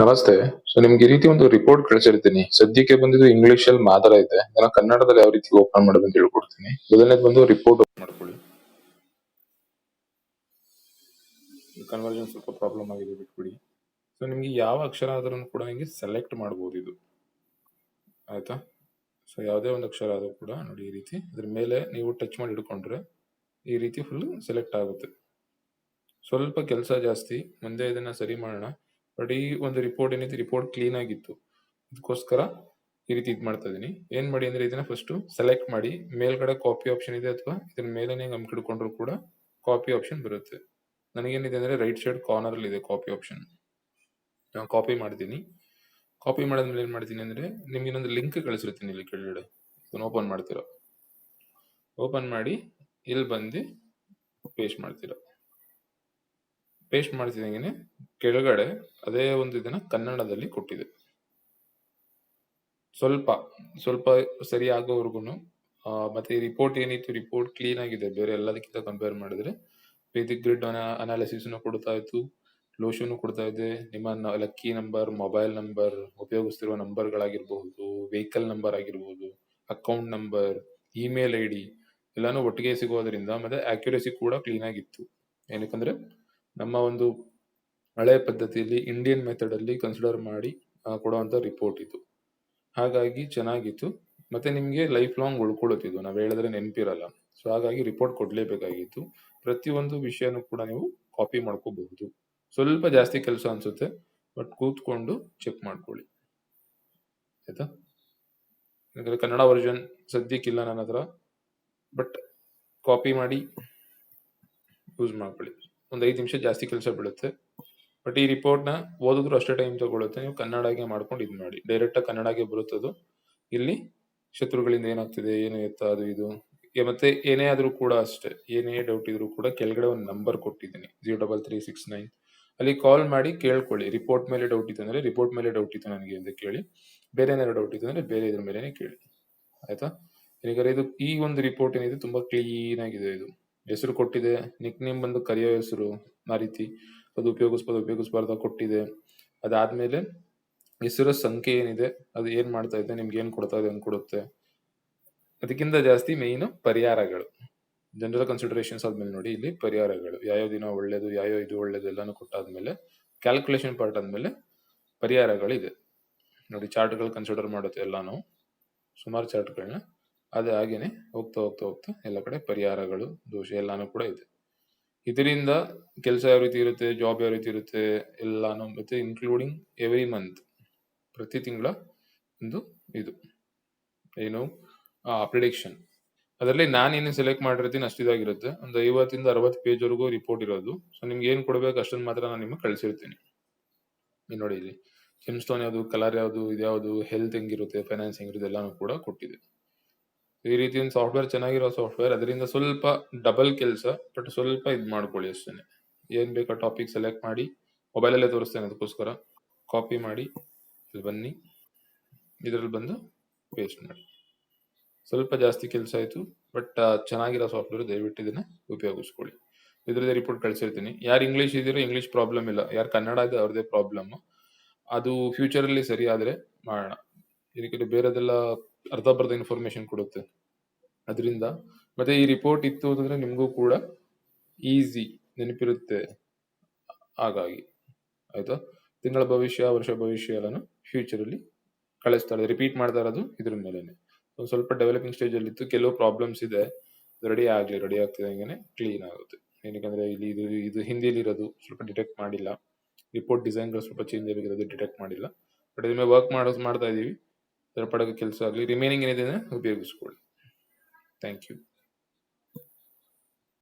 ನಮಸ್ತೆ. ಸೊ ನಿಮ್ಗೆ ಈ ರೀತಿ ಒಂದು ರಿಪೋರ್ಟ್ ಕಳಿಸಿರ್ತೀನಿ. ಸದ್ಯಕ್ಕೆ ಬಂದಿದ್ದು ಇಂಗ್ಲಿಷ್ ಅಲ್ಲಿ ಮಾತ್ರ ಇದೆ. ನಾನು ಕನ್ನಡದಲ್ಲಿ ಯಾವ ರೀತಿ ಓಪನ್ ಮಾಡೋದು ಅಂತ ಹೇಳ್ಕೊಡ್ತೀನಿ. ಮೊದಲನೇದು ಬಂದು ರಿಪೋರ್ಟ್ ಓಪನ್ ಮಾಡ್ಕೊಳ್ಳಿ. ಕನ್ವರ್ಜನ್ ಸ್ವಲ್ಪ ಪ್ರಾಬ್ಲಮ್ ಆಗಿದೆ, ಬಿಟ್ಬಿಡಿ. ಸೊ ನಿಮ್ಗೆ ಯಾವ ಅಕ್ಷರ ಆದ್ರೂ ಕೂಡ ನಿಮಗೆ ಸೆಲೆಕ್ಟ್ ಮಾಡ್ಬೋದು ಇದು. ಆಯ್ತಾ? ಸೊ ಯಾವುದೇ ಒಂದು ಅಕ್ಷರ ಆದರೂ ಕೂಡ ನೋಡಿ ಈ ರೀತಿ. ಅದ್ರ ಮೇಲೆ ನೀವು ಟಚ್ ಮಾಡಿ ಹಿಡ್ಕೊಂಡ್ರೆ ಈ ರೀತಿ ಫುಲ್ ಸೆಲೆಕ್ಟ್ ಆಗುತ್ತೆ. ಸ್ವಲ್ಪ ಕೆಲಸ ಜಾಸ್ತಿ, ಮುಂದೆ ಇದನ್ನ ಸರಿ ಮಾಡೋಣ. ಈ ಒಂದು ರಿಪೋರ್ಟ್ ಏನಿದೆ ರಿಪೋರ್ಟ್ ಕ್ಲೀನ್ ಆಗಿತ್ತು. ಅದಕ್ಕೋಸ್ಕರ ಈ ರೀತಿ ಇದು ಮಾಡ್ತಾ ಇದೀನಿ. ಏನ್ ಮಾಡಿ ಅಂದ್ರೆ ಇದನ್ನ ಫಸ್ಟ್ ಸೆಲೆಕ್ಟ್ ಮಾಡಿ, ಮೇಲ್ಗಡೆ ಕಾಪಿ ಆಪ್ಷನ್ ಇದೆ ಅಥವಾ ಇದನ್ನ ಮೇಲೆ ನೀವು ಗಮ್ ಹಿಡ್ಕೊಂಡ್ರು ಕೂಡ ಕಾಪಿ ಆಪ್ಷನ್ ಬರುತ್ತೆ. ನನಗೇನಿದೆ ಅಂದ್ರೆ ರೈಟ್ ಸೈಡ್ ಕಾರ್ನರ್ ಅಲ್ಲಿ ಇದೆ ಕಾಪಿ ಆಪ್ಷನ್ ನಾನು ಕಾಪಿ ಮಾಡ್ತೀನಿ. ಕಾಪಿ ಮಾಡಿದ್ಮೇಲೆ ಏನ್ ಮಾಡ್ತೀನಿ ಅಂದ್ರೆ ನಿಮ್ಗೆ ಇನ್ನೊಂದು ಲಿಂಕ್ ಕಳಿಸಿರ್ತೀನಿ ಇಲ್ಲಿ ಕೆಳಗಡೆ. ಇದನ್ನ ಓಪನ್ ಮಾಡ್ತೀರಾ? ಓಪನ್ ಮಾಡಿ, ಇಲ್ಲಿ ಬಂದು ಪೇಸ್ಟ್ ಮಾಡ್ತೀರಾ? ಪೇಸ್ಟ್ ಮಾಡ್ತಿದ್ದಂಗೆ ಕೆಳಗಡೆ ಅದೇ ಒಂದು ಇದನ್ನ ಕನ್ನಡದಲ್ಲಿ ಕೊಟ್ಟಿದೆ. ಸ್ವಲ್ಪ ಸ್ವಲ್ಪ ಸರಿ ಆಗೋವರೆಗೂ ಮತ್ತೆ ರಿಪೋರ್ಟ್ ಏನಿತ್ತು ರಿಪೋರ್ಟ್ ಕ್ಲೀನ್ ಆಗಿದೆ, ಬೇರೆ ಎಲ್ಲದಕ್ಕಿಂತ ಕಂಪೇರ್ ಮಾಡಿದ್ರೆ ವೇದಿಕ್ ಗ್ರಿಡ್ ಅನಾಲಿಸಿಸ್ ಕೊಡ್ತಾ ಇತ್ತು ಲೋಷನ್ ಕೊಡ್ತಾ ಇದೆ ನಿಮ್ಮ ಲಕ್ಕಿ ನಂಬರ್ ಮೊಬೈಲ್ ನಂಬರ್ ಉಪಯೋಗಿಸ್ತಿರುವ ನಂಬರ್ಗಳಾಗಿರ್ಬಹುದು ವೆಹಿಕಲ್ ನಂಬರ್ ಆಗಿರ್ಬಹುದು account number email I D ಎಲ್ಲಾನು ಒಟ್ಟಿಗೆ ಸಿಗೋದ್ರಿಂದ ಮತ್ತೆ ಆಕ್ಯುರೇಸಿ ಕೂಡ ಕ್ಲೀನ್ ಆಗಿತ್ತು. ಏನಕ್ಕಂದ್ರೆ ನಮ್ಮ ಒಂದು ಹಳೆ ಪದ್ಧತಿಯಲ್ಲಿ ಇಂಡಿಯನ್ ಮೆಥಡ್ ಅಲ್ಲಿ ಕನ್ಸಿಡರ್ ಮಾಡಿ ಕೊಡುವಂಥ ರಿಪೋರ್ಟ್ ಇದು. ಹಾಗಾಗಿ ಚೆನ್ನಾಗಿತ್ತು. ಮತ್ತೆ ನಿಮಗೆ ಲೈಫ್ ಲಾಂಗ್ ಉಳ್ಕೊಳ್ಳುತ್ತಿದ್ದು ನಾವ್ ಹೇಳಿದ್ರೆ ನೆನಪಿರಲ್ಲ. ಸೊ ಹಾಗಾಗಿ ರಿಪೋರ್ಟ್ ಕೊಡ್ಲೇಬೇಕಾಗಿತ್ತು. ಪ್ರತಿಯೊಂದು ವಿಷಯನೂ ಕೂಡ ನೀವು ಕಾಪಿ ಮಾಡ್ಕೋಬಹುದು. ಸ್ವಲ್ಪ ಜಾಸ್ತಿ ಕೆಲಸ ಅನ್ಸುತ್ತೆ ಬಟ್ ಕೂತ್ಕೊಂಡು ಚೆಕ್ ಮಾಡ್ಕೊಳ್ಳಿ. ಆಯ್ತಾ? ಯಾಕಂದ್ರೆ ಕನ್ನಡ ವರ್ಷನ್ ಸದ್ಯಕ್ಕಿಲ್ಲ ನನ್ನ ಹತ್ರ ಬಟ್ ಕಾಪಿ ಮಾಡಿ ಯೂಸ್ ಮಾಡ್ಕೊಳ್ಳಿ. ಒಂದ್ ಐದು ನಿಮಿಷ ಜಾಸ್ತಿ ಕೆಲಸ ಬೀಳುತ್ತೆ. ಬಟ್ ಈ ರಿಪೋರ್ಟ್ನ ಓದಿದ್ರು ಅಷ್ಟೇ ಟೈಮ್ ತಗೊಳುತ್ತೆ. ನೀವು ಕನ್ನಡಗೆ ಮಾಡ್ಕೊಂಡು ಇದು ಮಾಡಿ. ಡೈರೆಕ್ಟ್ ಆಗಿ ಕನ್ನಡಗೆ ಬರುತ್ತದು ಇಲ್ಲಿ ಶತ್ರುಗಳಿಂದ ಏನಾಗ್ತಿದೆ, ಏನು ಎತ್ತ, ಅದು ಇದು. ಮತ್ತೆ ಏನೇ ಆದ್ರೂ ಕೂಡ ಅಷ್ಟೇ. ಏನೇ ಡೌಟ್ ಇದ್ರೂ ಕೂಡ ಕೆಳಗಡೆ ಒಂದು ನಂಬರ್ ಕೊಟ್ಟಿದ್ದೀನಿ. Zero double three six nine ಅಲ್ಲಿ ಕಾಲ್ ಮಾಡಿ ಕೇಳ್ಕೊಳ್ಳಿ. ರಿಪೋರ್ಟ್ ಮೇಲೆ ಡೌಟ್ ಇತ್ತು ಅಂದ್ರೆ ರಿಪೋರ್ಟ್ ಮೇಲೆ ಡೌಟ್ ಇತ್ತು ನನಗೆ ಅಂತ ಕೇಳಿ. ಬೇರೆ ಏನಾದ್ರು ಡೌಟ್ ಇತ್ತು ಅಂದ್ರೆ ಬೇರೆ ಇದ್ರ ಮೇಲೆನೆ ಕೇಳಿ. ಆಯ್ತಾ? ಈಗ ಇದು ಈ ಒಂದು ರಿಪೋರ್ಟ್ ಏನಿದೆ, ತುಂಬಾ ಕ್ಲೀನ್ ಆಗಿದೆ ಇದು. ಹೆಸರು ಕೊಟ್ಟಿದೆ. ನಿಕ್ ನೇಮ್ ಬಂದು ಕರಿಯೋ ಹೆಸರು ಆ ರೀತಿ. ಅದು ಉಪಯೋಗಿಸ್ಬೋದು, ಉಪಯೋಗಿಸ್ಬಾರ್ದ ಕೊಟ್ಟಿದೆ. ಅದಾದ್ಮೇಲೆ ಹೆಸರ ಸಂಖ್ಯೆ ಏನಿದೆ, ಅದು ಏನ್ ಮಾಡ್ತಾ ಇದೆ, ನಿಮ್ಗೆ ಏನ್ ಕೊಡ್ತಾ ಇದೆ ಅಂತ ಕೊಡುತ್ತೆ. ಅದಕ್ಕಿಂತ ಜಾಸ್ತಿ ಮೇಯ್ನ್ ಪರಿಹಾರಗಳು. ಜನರಲ್ ಕನ್ಸಿಡರೇಷನ್ಸ್ ಆದ್ಮೇಲೆ ನೋಡಿ, ಇಲ್ಲಿ ಪರಿಹಾರಗಳು. ಯಾವ್ಯಾವ ದಿನ ಒಳ್ಳೇದು, ಯಾವ್ಯಾವ ಇದು ಒಳ್ಳೇದು ಎಲ್ಲಾನು ಕೊಟ್ಟಾದ್ಮೇಲೆ ಕ್ಯಾಲ್ಕುಲೇಷನ್ ಪಾರ್ಟ್ ಆದ್ಮೇಲೆ ಪರಿಹಾರಗಳಿದೆ. ನೋಡಿ ಚಾರ್ಟ್ಗಳು ಕನ್ಸಿಡರ್ ಮಾಡುತ್ತೆ ಎಲ್ಲಾನು. ಸುಮಾರು ಚಾರ್ಟ್ಗಳನ್ನ ಅದೇ ಹಾಗೇನೆ ಹೋಗ್ತಾ ಹೋಗ್ತಾ ಹೋಗ್ತಾ ಎಲ್ಲ ಕಡೆ ಪರಿಹಾರಗಳು, ದೋಷ ಎಲ್ಲಾನು ಕೂಡ ಇದೆ. ಇದರಿಂದ ಕೆಲಸ ಯಾವ ರೀತಿ ಇರುತ್ತೆ ಜಾಬ್ ಯಾವ ರೀತಿ ಇರುತ್ತೆ ಎಲ್ಲಾನು ಮತ್ತೆ ಇನ್ಕ್ಲೂಡಿಂಗ್ ಎವ್ರಿ ಮಂತ್ ಪ್ರತಿ ತಿಂಗಳ ಒಂದು ಇದು. ಏನು? ಪ್ರಿಡಿಕ್ಷನ್ ಅದರಲ್ಲಿ ನಾನು ಏನೇನು ಸೆಲೆಕ್ಟ್ ಮಾಡಿರ್ತೀನಿ ಅಷ್ಟಿದಾಗಿರುತ್ತೆ ಒಂದು ಐವತ್ತಿಂದ ಅರವತ್ತು ಪೇಜ್ವರೆಗೂ ರಿಪೋರ್ಟ್ ಇರೋದು. ಸೊ ನಿಮ್ಗೆ ಏನು ಕೊಡಬೇಕು ಅಷ್ಟೊಂದು ಮಾತ್ರ ನಾನು ನಿಮಗೆ ಕಳಿಸಿರ್ತೀನಿ. ಇಲ್ಲಿ ನೋಡಿ ಇಲ್ಲಿ. ಕೆಮ್ಸ್ಟೋನ್ ಯಾವುದು ಕಲರ್ ಯಾವುದು, ಇದ್ಯಾವುದು ಹೆಲ್ತ್ ಹೆಂಗಿರುತ್ತೆ ಫೈನಾನ್ಸ್ ಹೆಂಗಿರುತ್ತೆ ಎಲ್ಲಾನು ಕೂಡ ಕೊಟ್ಟಿದೆ. ಈ ರೀತಿ ಒಂದು ಸಾಫ್ಟ್ವೇರ್ ಚೆನ್ನಾಗಿರೋ ಸಾಫ್ಟ್ವೇರ್ ಅದರಿಂದ ಸ್ವಲ್ಪ ಡಬಲ್ ಕೆಲಸ ಬಟ್ ಸ್ವಲ್ಪ ಇದು ಮಾಡ್ಕೊಳ್ಳಿ ಅಷ್ಟೇ ಏನ್ ಬೇಕಾ ಟಾಪಿಕ್ ಸೆಲೆಕ್ಟ್ ಮಾಡಿ ಮೊಬೈಲಲ್ಲೇ ತೋರಿಸ್ತೇನೆ ಅದಕ್ಕೋಸ್ಕರ. ಕಾಪಿ ಮಾಡಿ, ಇಲ್ಲಿ ಬನ್ನಿ. ಇದರಲ್ಲಿ ಬಂದು ಪೇಸ್ಟ್ ಮಾಡಿ. ಸ್ವಲ್ಪ ಜಾಸ್ತಿ ಕೆಲಸ ಆಯ್ತು ಬಟ್ ಚೆನ್ನಾಗಿರೋ ಸಾಫ್ಟ್ವೇರ್ ದಯವಿಟ್ಟು ಇದನ್ನ ಉಪಯೋಗಿಸ್ಕೊಳ್ಳಿ. ಇದ್ರದ್ದೇ ರಿಪೋರ್ಟ್ ಕಳಿಸಿರ್ತೀನಿ. ಯಾರು ಇಂಗ್ಲೀಷ್ ಇದ್ದೀರೋ ಇಂಗ್ಲೀಷ್ ಪ್ರಾಬ್ಲಮ್ ಇಲ್ಲ. ಯಾರು ಕನ್ನಡ ಇದೆ ಅವ್ರದೇ ಪ್ರಾಬ್ಲಮ್ ಅದು ಫ್ಯೂಚರ್ ಅಲ್ಲಿ ಸರಿ ಮಾಡೋಣ. ಇದಕ್ಕೆ ಬೇರೆದೆಲ್ಲ ಅರ್ಧ ಬರ್ಧ ಇನ್ಫಾರ್ಮೇಶನ್ ಕೊಡುತ್ತೆ. ಅದರಿಂದ ಮತ್ತೆ ಈ ರಿಪೋರ್ಟ್ ಇತ್ತು ಅಂತಂದ್ರೆ ನಿಮಗೂ ಕೂಡ ಈಸಿ ನೆನಪಿರುತ್ತೆ ಹಾಗಾಗಿ. ಆಯ್ತಾ? ತಿಂಗಳ ಭವಿಷ್ಯ, ವರ್ಷ ಭವಿಷ್ಯ ಎಲ್ಲಾನು ಫ್ಯೂಚರ್ ಅಲ್ಲಿ ಇದೆ. ರಿಪೀಟ್ ಮಾಡ್ತಾ ಇರೋದು ಇದ್ರ ಮೇಲೆನೆ. ಒಂದ್ ಸ್ವಲ್ಪ ಡೆವಲಪಿಂಗ್ ಸ್ಟೇಜ್ ಅಲ್ಲಿ ಇತ್ತು. ಕೆಲವು ಪ್ರಾಬ್ಲಮ್ಸ್ ಇದೆ. ರೆಡಿ ಆಗ್ಲಿ ರೆಡಿ ಆಗ್ತಿದಂಗೆನೆ ಕ್ಲೀನ್ ಆಗುತ್ತೆ. ಏನಕ್ಕಂದ್ರೆ ಇಲ್ಲಿ ಇದು ಇದು ಹಿಂದಿಲಿ ಇರೋದು. ಸ್ವಲ್ಪ ಡಿಟೆಕ್ಟ್ ಮಾಡಿಲ್ಲ. ರಿಪೋರ್ಟ್ ಡಿಸೈನ್ಗಳು ಸ್ವಲ್ಪ ಚೇಂಜ್ ಆಗಿರೋದು ಡಿಟೆಕ್ಟ್ ಮಾಡಿಲ್ಲ. ಬಟ್ ಇದ್ರ ಮೇಲೆ ವರ್ಕ್ ಮಾಡೋದು ಮಾಡ್ತಾ ಇದೀವಿ. ಅದರ ಪಡಗ ಕೆಲಸ ಆಗಲಿ ರಿಮೈನಿಂಗ್ ಏನಿದೆ ಉಪಯೋಗಿಸ್ಕೊಳ್ಳಿ ಥ್ಯಾಂಕ್ ಯು